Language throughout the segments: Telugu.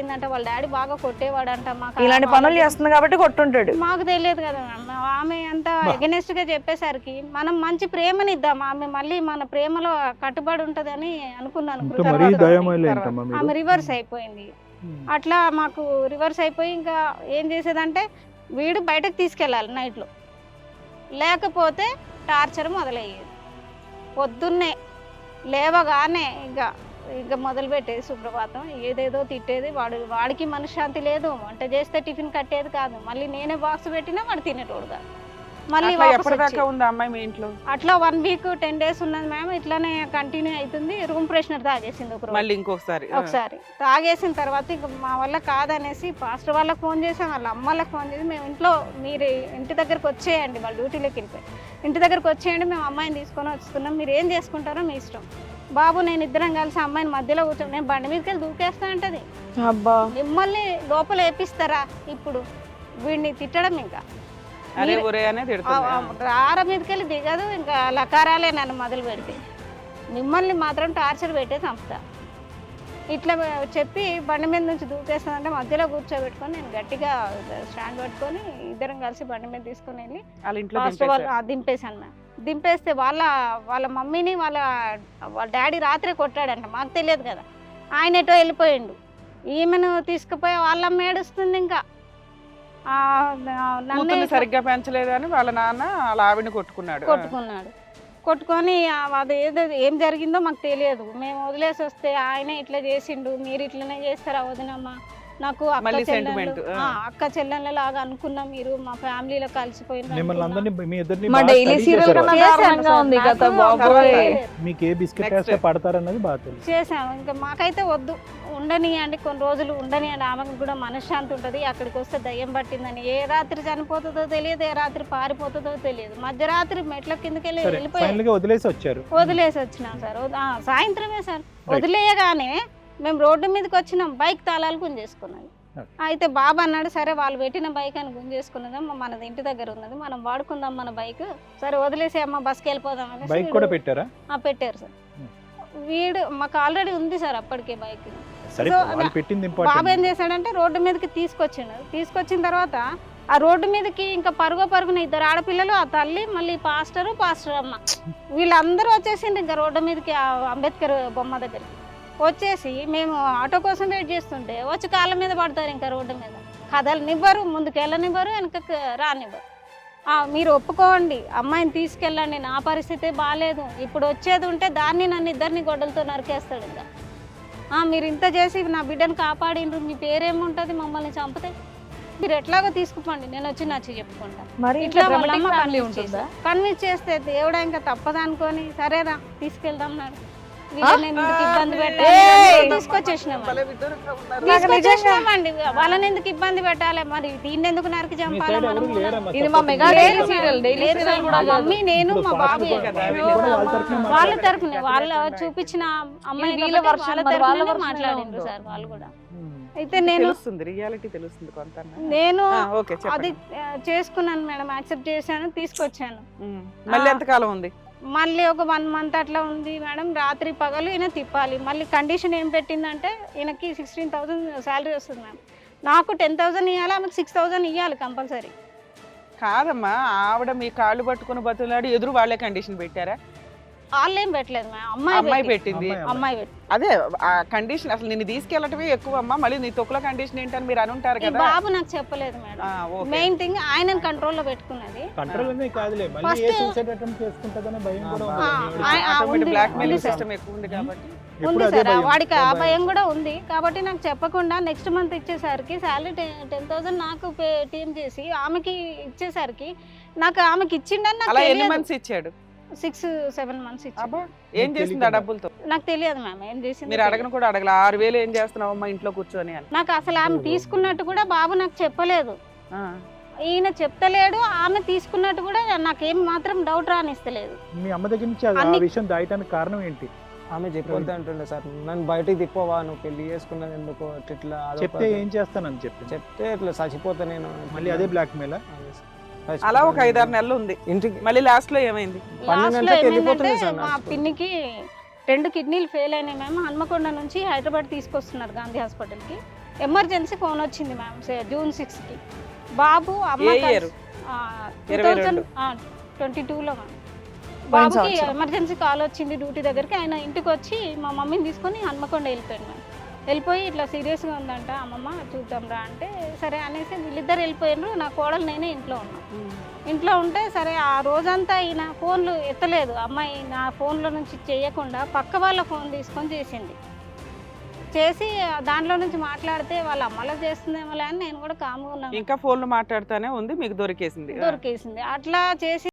పడిందంట వాళ్ళ డాడీ బాగా కొట్టేవాడంట మాకు ఇలాంటి పనులు చేస్తుంది కాబట్టి కొట్టుంటాడు. మాకు తెలియదు కదా మ్యామ్ ఆమె అంత ఎగనెస్ట్గా చెప్పేసరికి మనం మంచి ప్రేమని ఇద్దాం ఆమె మళ్ళీ మన ప్రేమలో కట్టుబడి ఉంటదని అనుకున్నాను. ఆమె రివర్స్ అయిపోయింది. అట్లా మాకు రివర్స్ అయిపోయి ఇంకా ఏం చేసేదంటే వీడు బయటకు తీసుకెళ్ళాలి నైట్లో లేకపోతే టార్చర్ మొదలయ్యేది. పొద్దున్నే లేవగానే ఇంకా ఇంకా మొదలు పెట్టేది సుప్రభాతం. ఏదేదో తిట్టేది. వాడు వాడికి మనశ్శాంతి లేదు. వంట చేస్తే టిఫిన్ కట్టేది కాదు. మళ్ళీ నేనే బాక్స్ పెట్టినా వాడు తినేటోడు కాదు మళ్ళీ అట్లా వన్ వీక్ టెన్ డేస్ ఉన్నది మ్యామ్. ఇట్లానే కంటిన్యూ అవుతుంది రూమ్ ఫ్రెషనర్ తాగేసింది ఒక మళ్ళీ ఇంకొకసారి. ఒకసారి. తాగేసిన తర్వాత ఇంక మా వల్ల కాదనేసి పాస్టర్ వాళ్ళకి ఫోన్ చేసాం వాళ్ళ అమ్మ వాళ్ళకి ఫోన్ చేసి మేము ఇంట్లో మీరు ఇంటి దగ్గరకు వచ్చేయండి. వాళ్ళ డ్యూటీలోకి వెళ్ళిపోయి. ఇంటి దగ్గరకు వచ్చేయండి. మేము అమ్మాయిని తీసుకొని వస్తున్నాం. మీరు ఏం చేసుకుంటారో మీ ఇష్టం. బాబు నేను ఇద్దరం కలిసి అమ్మాయిని మధ్యలో కూర్చొని నేను బండి మీదకి వెళ్ళి దూకేస్తా అంటది. అబ్బా. మిమ్మల్ని లోపల వేపిస్తారా ఇప్పుడు వీడిని తిట్టడం ఇంకా. అరే మీరు- ఒరే అనే ఆ- తిడుతుంది. ఆ రార మీదకి వెళ్ళి దిగదు ఇంకా లకారాలే నన్ను మొదలు పెడితే. మిమ్మల్ని మాత్రం టార్చర్ పెట్టే చంపుతా ఇట్లా చెప్పి బండి మీద నుంచి దూకేస్తానంటే మధ్యలో కూర్చోబెట్టుకొని నేను గట్టిగా స్టాండ్ పట్టుకొని ఇద్దరం కలిసి బండి మీద తీసుకొని వెళ్ళి ఫాస్ట్ వాళ్ళు దింపేశాను మ్యామ్. దింపేస్తే వాళ్ళ వాళ్ళ మమ్మీని వాళ్ళ వాళ్ళ డాడీ రాత్రే కొట్టాడంట మాకు తెలియదు కదా. ఆయన ఎటో వెళ్ళిపోయిండు. ఈమెను తీసుకుపోయి వాళ్ళ అమ్మ ఏడుస్తుంది ఇంకా. సరిగ్గా పెంచలేదు అని వాళ్ళ నాన్న వాళ్ళ ఆవిడని కొట్టుకున్నాడు. కొట్టుకున్నాడు. కొట్టుకొని అది ఏదో ఏం జరిగిందో మాకు తెలియదు. మేము వదిలేసి వస్తే ఆయనే ఇట్లా చేసిండు మీరు ఇట్లనే చేస్తారా వదినమ్మా. నాకు అక్క చెల్లెళ్ళు. ఆ, అక్క చెల్లెళ్ళ లాగా అనుకున్నాం మీరు మా ఫ్యామిలీలో తెలుసు. చేసాము ఇంకా మాకైతే వద్దు. ఉండనియండి కొన్ని రోజులు ఉండనియండి. ఆమెకు కూడా మనశ్శాంతి ఉంటుంది. అక్కడికి వస్తే దయ్యం పట్టిందని. ఏ రాత్రి చనిపోతుందో తెలియదు ఏ రాత్రి పారిపోతుందో తెలియదు. మధ్యరాత్రి మెట్ల కిందకి వెళ్ళి వెళ్ళిపోయి ఫైనల్గా వదిలేసి వచ్చారు. వదిలేసి వచ్చినాం సార్. సాయంత్రమే సార్. వదిలేయగానే మేము రోడ్డు మీదకి వచ్చినాం బైక్ తాళాలు గుంజేసుకున్నది. అయితే బాబా అన్నాడు సరే వాళ్ళు పెట్టిన బైక్ అని గుంజేసుకున్నదాం మనది ఇంటి దగ్గర ఉన్నది మనం వాడుకుందాం మన బైక్. సరే వదిలేసి అమ్మ బస్కి వెళ్ళిపోదాం బైక్ కూడా పెట్టారా? ఆ, పెట్టారు సార్. వీడు మాకు ఆల్రెడీ ఉంది సార్ అప్పటికే బైక్. బాబు ఏం చేశాడంటే రోడ్డు మీదకి తీసుకొచ్చిండు. తీసుకొచ్చిన తర్వాత ఆ రోడ్డు మీదకి ఇంకా పరుగు పరుగున ఇద్దరు ఆడపిల్లలు ఆ తల్లి మళ్ళీ పాస్టరు పాస్టర్ అమ్మ. వీళ్ళందరూ వచ్చేసిండు ఇంకా రోడ్డు మీదకి ఆ అంబేద్కర్ బొమ్మ దగ్గరికి. వచ్చేసి మేము ఆటో కోసం వెయిట్ చేస్తుంటే వచ్చి కాళ్ళ మీద పడతారు ఇంకా రోడ్డు మీద. కదలనివ్వరు ముందుకు వెళ్ళనివ్వరు వెనకకు రానివ్వరు. మీరు ఒప్పుకోండి అమ్మాయిని తీసుకెళ్ళండి నా పరిస్థితి బాగాలేదు ఇప్పుడు వచ్చేది ఉంటే దాన్ని నన్ను ఇద్దరిని గొడ్డలతో నరికేస్తాడు ఇంకా. మీరు ఇంత చేసి నా బిడ్డను కాపాడిండ్రు మీ పేరేముంటుంది మమ్మల్ని చంపితే? మీరు ఎట్లాగో తీసుకుపోండి నేను వచ్చి నచ్చి చెప్పుకుంటా మరి ఇట్లా కన్విన్స్ చేస్తే దేవుడా ఇంకా తప్పదనుకొని సరేరా తీసుకెళ్దాం. నాకు తీసుకొచ్చేసినామండి వాళ్ళని ఎందుకు ఇబ్బంది పెట్టాలి మరి దీన్ని ఎందుకు నరికి చంపాలి మనం ఇది మా mega daily. Serial daily serial కూడా. మమ్మీ నేను మా బాబు వీళ్ళు తరఫునే వాళ్ళ చూపించిన అమ్మాయి వీళ్ళ వాళ్ళ తరఫునే ఉందో. సార్ వాళ్ళు కూడా. అయితే నేను తెలుస్తుంది రియాలిటీ తెలుస్తుంది కొంత నేను ఓకే అది చేసుకున్నాను మేడం యాక్సెప్ట్ చేశాను తీసుకొచ్చాను. మళ్ళీ ఆ. ఎంతకాలం ఉంది మళ్ళీ ఒక వన్ మంత్ అట్లా ఉంది మేడం. రాత్రి పగలు ఈయన తిప్పాలి. మళ్ళీ కండిషన్ ఏం పెట్టిందంటే ఈయనకి సిక్స్టీన్ థౌసండ్ శాలరీ వస్తుంది మ్యామ్ నాకు టెన్ థౌసండ్ ఇవ్వాలి ఆమెకు సిక్స్ థౌసండ్ ఇవ్వాలి కంపల్సరీ. కాదమ్మా ఆవిడ మీ కాళ్ళు పట్టుకుని బతులాడి ఎదురు వాళ్ళే కండిషన్ పెట్టారా? వాళ్ళు ఏం పెట్టలేదు మేడం అమ్మాయి అమ్మాయి పెట్టింది. అమ్మాయి, పెట్టి అదే ఆ కండిషన్ అసలు నిన్ను తీసుకెళ్ళటమే ఎక్కువ అమ్మా మళ్ళీ నీ తొక్కుల కండిషన్ ఏంటని మీరు అనుంటారు ఈ కదా బాబు నాకు చెప్పలేదు మేడం ఆ, ఓకే. మెయిన్ థింగ్ ఆయన కంట్రోల్లో పెట్టుకున్నది కంట్రోల్ అనే కాదులే మళ్ళీ First- ఏ సూసైడ్ అటెంప్ట్ చేసుకుంటుందనే భయం కూడా ఉంది. ఆ, మీ ఆ, ఆవిడకి. ఆ, Automatic ఉంది, సార్. ఎక్కువ ఉంది కాబట్టి ఎప్పుడు ఉంది అదే సార్ భయం. వాడికి ఆ భయం. కూడా ఉంది కాబట్టి నాకు చెప్పకుండా నెక్స్ట్ మంత్ ఇచ్చేసరికి శాలరీ టెన్ థౌసండ్ నాకు పేటిఎం చేసి ఆమెకి ఇచ్చేసరికి నాకు ఆమెకి ఇచ్చిండని నాకు అలా ఎన్ని తెలియదు మంత్స్ ఇచ్చాడు సిక్స్ సెవెన్ మంత్స్ ఏం చేసింది ఆ. డబ్బులతో? నాకు తెలియదు మ్యామ్ ఏం చేసింది మీరు అడగను కూడా అడగల. ఆరు వేలు ఏం చేస్తున్నావు అమ్మా ఇంట్లో కూర్చొని అని. నాకు అసలు ఆమె తీసుకున్నట్టు కూడా బాబు నాకు చెప్పలేదు. ఆ. ఈయన చెప్తలేడు ఆమె తీసుకున్నట్టు కూడా నాకేం మాత్రం డౌట్ రానిస్తలేదు. మీ అమ్మ దగ్గర నుంచి ఆ- విషయం దాయటానికి కారణం ఏంటి? ఆమె చెప్పొద్దు అంటుండే సార్. నన్ను బయటికి తిప్పవా? నువ్వు పెళ్ళి చేసుకున్నది ఎందుకు? ఇట్లా చెప్తే ఏం చేస్తానని చెప్పి చెప్తే ఇట్లా చచ్చిపోతా నేను. మళ్ళీ అదే బ్లాక్ మెయిల్ అదే సార్. అలా ఒక ఐదారు నెలలు ఉంది. ఇంటికి మళ్ళీ లాస్ట్లో ఏమైంది? లాస్ట్లో ఏమైందంటే మా. పిన్నికి రెండు కిడ్నీలు ఫెయిల్ అయినాయి మేము హన్మకొండ నుంచి హైదరాబాద్ తీసుకొస్తున్నారు గాంధీ హాస్పిటల్కి ఎమర్జెన్సీ ఫోన్ వచ్చింది మ్యామ్ జూన్ సిక్స్కి బాబు అమ్మ 2000 ట్వంటీ టూలో మ్యామ్ బాబుకి. ఎమర్జెన్సీ కాల్ వచ్చింది డ్యూటీ దగ్గరికి. ఆయన ఇంటికి వచ్చి మా మమ్మీని తీసుకొని హన్మకొండ వెళ్ళిపోయాడు మ్యామ్ వెళ్ళిపోయి ఇట్లా సీరియస్గా ఉందంట అమ్మమ్మ చూద్దాం రా అంటే సరే అనేసి వీళ్ళిద్దరు వెళ్ళిపోయినారు నా కోడలు నేనే ఇంట్లో ఉన్నా. ఇంట్లో ఉంటే సరే ఆ రోజంతా ఈయన ఫోన్లు ఎత్తలేదు. అమ్మాయి నా ఫోన్లో నుంచి చేయకుండా పక్క వాళ్ళ ఫోన్ తీసుకొని చేసింది. చేసి దాంట్లో నుంచి మాట్లాడితే వాళ్ళ అమ్మలో చేస్తుందేమో అని నేను కూడా కాముగా ఉన్నాను. ఇంకా ఫోన్లు మాట్లాడుతానే ఉంది మీకు దొరికేసింది. దొరికేసింది. అట్లా చేసి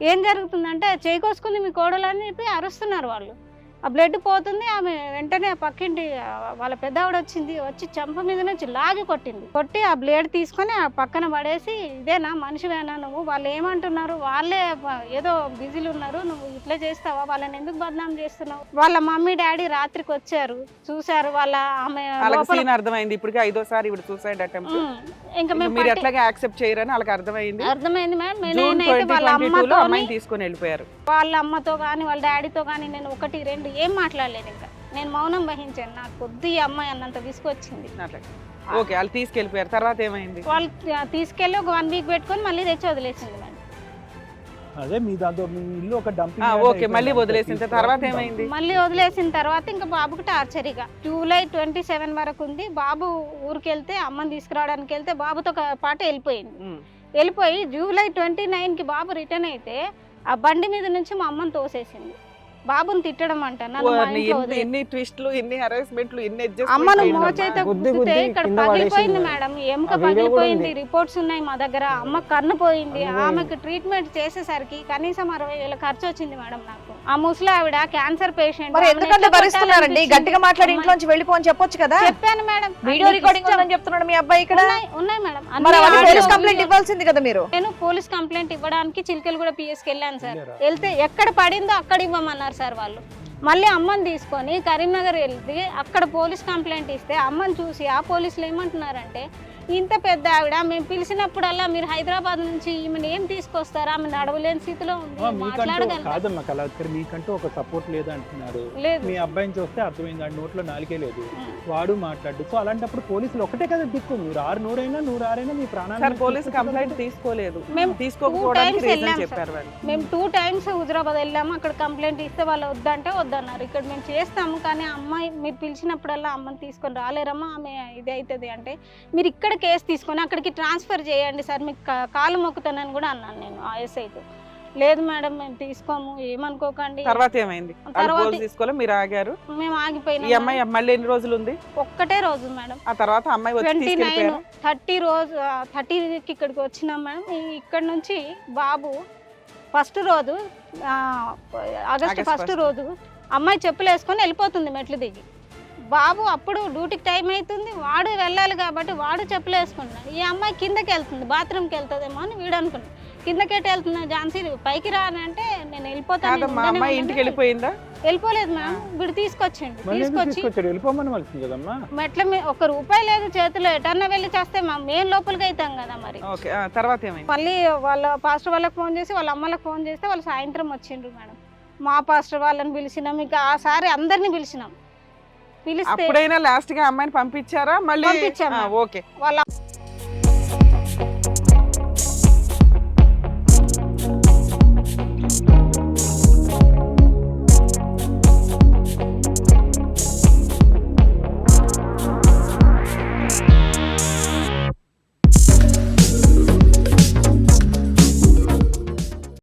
ఏం జరుగుతుందంటే చేయి కోసుకుంది మీ కోడలు అని చెప్పి అరుస్తున్నారు వాళ్ళు. ఆ బ్లడ్ పోతుంది ఆమె వెంటనే ఆ పక్కింటి వాళ్ళ పెద్దవాడు వచ్చింది వచ్చి చంప మీద నుంచి లాగి కొట్టింది. కొట్టి ఆ బ్లేడ్ తీసుకొని ఆ పక్కన పడేసి ఇదేనా మనిషివేనా నువ్వు? వాళ్ళు ఏమంటున్నారు? వాళ్ళే ఏదో బిజీలు ఉన్నారు నువ్వు ఇట్లా చేస్తావా? వాళ్ళని ఎందుకు బదనాం చేస్తున్నావు? వాళ్ళ మమ్మీ డాడీ రాత్రికి వచ్చారు చూశారు వాళ్ళ ఆమె అర్థమైంది ఇప్పటికే ఐదోసారి ఇప్పుడు సూసైడ్ అటెంప్ట్ ఇంకా మేము మీరు ఎట్లాగే యాక్సెప్ట్ చేయరని వాళ్ళకి అర్థమైంది. అర్థమైంది మేడం నేనైతే వాళ్ళ అమ్మతో అమ్మాయిని తీసుకొని వెళ్ళిపోయారు. వాళ్ళ అమ్మతో కానీ వాళ్ళ డాడీతో కానీ నేను ఒకటి రెండు ఏం మాట్లాడలేదు ఇంకా. నేను మౌనం వహించాను. నాకు కొద్ది అమ్మాయి అన్నంత విసుకొచ్చింది అట్లా. ఓకే వాళ్ళు తీసుకెళ్ళిపోయారు. తర్వాత ఏమైంది? వాళ్ళు తీసుకెళ్ళి ఒక వన్ వీక్ పెట్టుకొని మళ్ళీ తెచ్చి వదిలేసింది మేడం అదే మీ దాంతో మీ ఇల్లు ఒక డంపింగ్ ఓకే మళ్ళీ. వదిలేసిన తర్వాత. ఏమైంది మళ్ళీ వదిలేసిన తర్వాత ఇంకా బాబుకి టార్చర్ ఇక జూలై ట్వంటీ సెవెన్ వరకు ఉంది బాబు ఊరికి వెళ్తే అమ్మని తీసుకురావడానికి వెళ్తే బాబుతో పాటు వెళ్ళిపోయింది. వెళ్ళిపోయి జూలై ట్వంటీ నైన్కి బాబు రిటర్న్ అయితే ఆ బండి మీద నుంచి మా అమ్మని తోసేసింది బాబుని తిట్టడం అంట. ఎన్ని- ట్విస్ట్లు ఎన్ని హెరాస్మెంట్లు ఎన్ని అమ్మను మోచేత గుద్దితే గుద్ది ఇక్కడ పగిలిపోయింది. మేడం. ఎముక పగిలిపోయింది. రిపోర్ట్స్ ఉన్నాయి మా దగ్గర. అమ్మ కన్ను పోయింది. కన్ను పోయింది. ఆమెకు ట్రీట్మెంట్ చేసేసరికి కనీసం అరవై వేల ఖర్చు వచ్చింది మేడం నాకు. ఆ ముసలి ఆవిడ క్యాన్సర్ పేషెంట్ మరి ఎందుకంటే భరిస్తున్నారండి? గట్టిగా మాట్లాడి ఇంట్లోంచి వెళ్ళిపో అని చెప్పొచ్చు కదా? చెప్పాను మేడం. Video recording. ఉందని చెప్తున్నాడు మీ అబ్బాయి ఇక్కడ? ఉన్నాయి ఉన్నాయి మేడం. మరి అవన్నీ పోలీస్ కంప్లైంట్. ఇవ్వాల్సింది కదా మీరు? నేను పోలీస్ కంప్లైంట్ ఇవ్వడానికి చిలికలు కూడా పిఎస్కి వెళ్ళాను సార్? వెళ్తే ఎక్కడ పడిందో అక్కడ ఇవ్వమన్నారు సార్ వాళ్ళు. మళ్ళీ అమ్మని తీసుకొని కరీంనగర్ వెళ్తే అక్కడ పోలీస్ కంప్లైంట్ ఇస్తే అమ్మని చూసి ఆ పోలీసులు ఏమంటున్నారంటే ఇంత పెద్ద ఆవిడ మేము పిలిచినప్పుడల్లా మీరు హైదరాబాద్ నుంచి ఈమెను ఏం తీసుకొస్తారా? ఆమె నడవలేని స్థితిలో ఉంది. మీకంటూ మాట్లాడగలరా? కాదమ్మా కళాకర్ మీకంటూ ఒక సపోర్ట్ లేదు అంటున్నారు లేదు. మీ అబ్బాయిని చూస్తే అర్థమైంది ఆ నోట్లో నాలుగే లేదు. వాడు మాట్లాడు సో అలాంటప్పుడు పోలీసులు ఒకటే కదా దిక్కు. మీరు ఆరు నూరైనా నూరు ఆరైనా మీ ప్రాణాలు సార్ పోలీస్ కంప్లైంట్ తీసుకోలేదు. మేము తీసుకోకపోవడానికి రీజన్ చెప్పారు వాళ్ళు. మేము టూ టైమ్స్ హుజరాబాద్ వెళ్ళాము. అక్కడ కంప్లైంట్ ఇస్తే వాళ్ళు వద్దంటే వద్దన్నారు. ఇక్కడ మేము చేస్తాము కానీ అమ్మాయి మీరు పిలిచినప్పుడల్లా అమ్మని తీసుకొని రాలేరమ్మా ఆమె ఇది అవుతుంది అంటే మీరు ఇక్కడ కేసు తీసుకొని అక్కడికి ట్రాన్స్ఫర్ చేయండి సార్ మీకు కాలు మొక్కుతానని కూడా అన్నాను నేను ఆ ఎస్ఐతో లేదు మేడం మేము తీసుకోము ఏమనుకోకండి. తర్వాత ఏమైంది? తర్వాత- తీసుకోలే మీరు ఆగారు? మేము ఆగిపోయినాం ఈ అమ్మాయి మళ్ళీ ఎన్ని రోజులు ఉంది? ఒక్కటే రోజు మేడం. ఆ తర్వాత అమ్మాయి ట్వంటీ నైన్ థర్టీ రోజు థర్టీకి ఇక్కడికి వచ్చినాం మేడం. ఇక్కడ నుంచి బాబు ఫస్ట్ రోజు ఆగస్ట్ ఫస్ట్. రోజు అమ్మాయి చెప్పులు వేసుకొని వెళ్ళిపోతుంది మెట్లు దిగి. బాబు అప్పుడు డ్యూటీకి టైం అవుతుంది వాడు వెళ్ళాలి కాబట్టి వాడు చెప్పులు వేసుకుంటున్నాడు ఈ అమ్మాయి కిందకి వెళ్తుంది బాత్రూమ్కి వెళ్తుందేమో అని వీడు అనుకున్నాడు. కిందకెట్టి వెళ్తున్నా ఝాన్సీ పైకి రానంటే నేను వెళ్ళిపోతాను అమ్మాయి. ఇంటికి వెళ్ళిపోయిందా? వెళ్ళిపోలేదు మ్యామ్ వీడు తీసుకొచ్చిండు తీసుకొచ్చి మెట్ల మీద ఒక రూపాయి లేదు చేతిలో ఎటన్నా వెళ్ళి చేస్తే మా మేము లోపలికి అవుతాం కదా మరి. తర్వాత మళ్ళీ వాళ్ళ పాస్టర్ వాళ్ళకి ఫోన్ చేసి వాళ్ళ అమ్మలకు ఫోన్ చేస్తే వాళ్ళు సాయంత్రం వచ్చిండ్రు మేడం. మా పాస్టర్ వాళ్ళని పిలిచినాం ఇంకా ఆ సారి అందరిని పిలిచినాం. పిలిస్తే అప్పుడైనా లాస్ట్గా అమ్మాయిని పంపించారా మళ్ళీ. ఓకే వాళ్ళ